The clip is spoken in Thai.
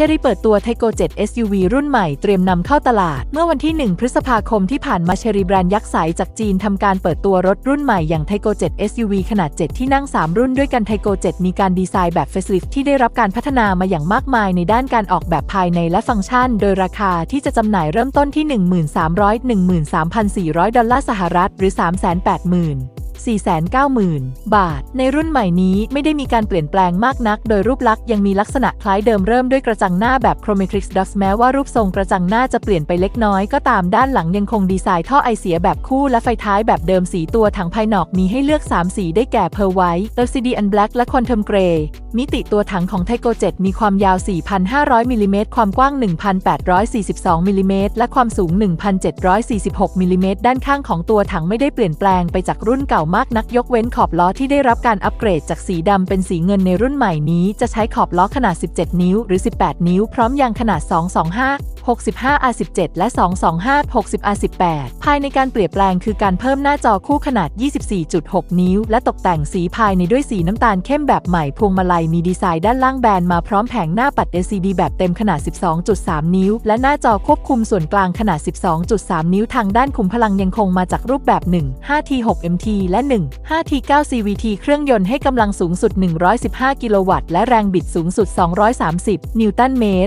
ชรี่เปิดตัว t ทโก7 SUV รุ่นใหม่เตรียมนำเข้าตลาด เมื่อวันที่ 1 พฤษภาคมที่ผ่านมาเชรี่แบรนด์ยักษ์ใสจากจีนทำการเปิดตัวรถรุ่นใหม่อย่าง t ทโก7 SUV ขนาด 7 ที่นั่ง 3 รุ่นด้วยกัน t ทโก7มีการดีไซน์แบบ Facelift ที่ได้รับการพัฒนามาอย่างมากมายในด้านการออกแบบภายในและฟังก์ชัน โดยราคาที่จะจำหน่ายเริ่มต้นที่ 1300 13,400 ดอลลาร์สหรัฐหรือ 380,000 490,000 บาท ในรุ่นใหม่นี้ไม่ได้มีการเปลี่ยนแปลงมากนัก โดยรูปลักษณ์ยังมีลักษณะคล้ายเดิมเริ่มด้วยกระจังหน้าแบบ Chromatrix Dust แม้ว่ารูปทรงกระจังหน้าจะเปลี่ยนไปเล็กน้อยก็ตามด้านหลังยังคงดีไซน์ท่อไอเสียแบบคู่และไฟท้ายแบบเดิมสีตัวถังภายนอกมีให้เลือก 3 สีได้แก่ Pearl White Obsidian Black และ Quantum Grey มิติตัวถังของ t ทโก7มีความยาว 4,500มิลลิเมตรความกว้าง 1,842มิลิเมตรและความสูง 1,746มิลลิเมตรด้านข้างของตัวถังไม่ได้เปลี่ยนแปลงไปจากรุ่นเก่ามากนักยกเว้นขอบล้อที่ได้รับการอัปเกรดจากสีดำเป็นสีเงินในรุ่นใหม่นี้ จะใช้ขอบล้อขนาด 17 นิ้วหรือ 18 นิ้ว พร้อมยางขนาด 225 65 R17 และ 225 60 R18 ภายในการเปลี่ยนแปลงคือการเพิ่มหน้าจอคู่ขนาด 24.6 นิ้ว และตกแต่งสีภายในด้วยสีน้ำตาลเข้มแบบใหม่ พวงมาลัยมีดีไซน์ด้านล่างแบนมาพร้อมแผงหน้าปัด LCD แบบเต็มขนาด 12.3 นิ้ว และหน้าจอควบคุมส่วนกลางขนาด 12.3 นิ้วทางด้านคุมพลังยังคงมาจากรูปแบบ 1 5T 6 MT และ1 5T 9 CVT เครื่องยนต์ให้กำลังสูงสุด 115 กิโลวัตต์ และแรงบิดสูงสุด 230 นิวตันเมตร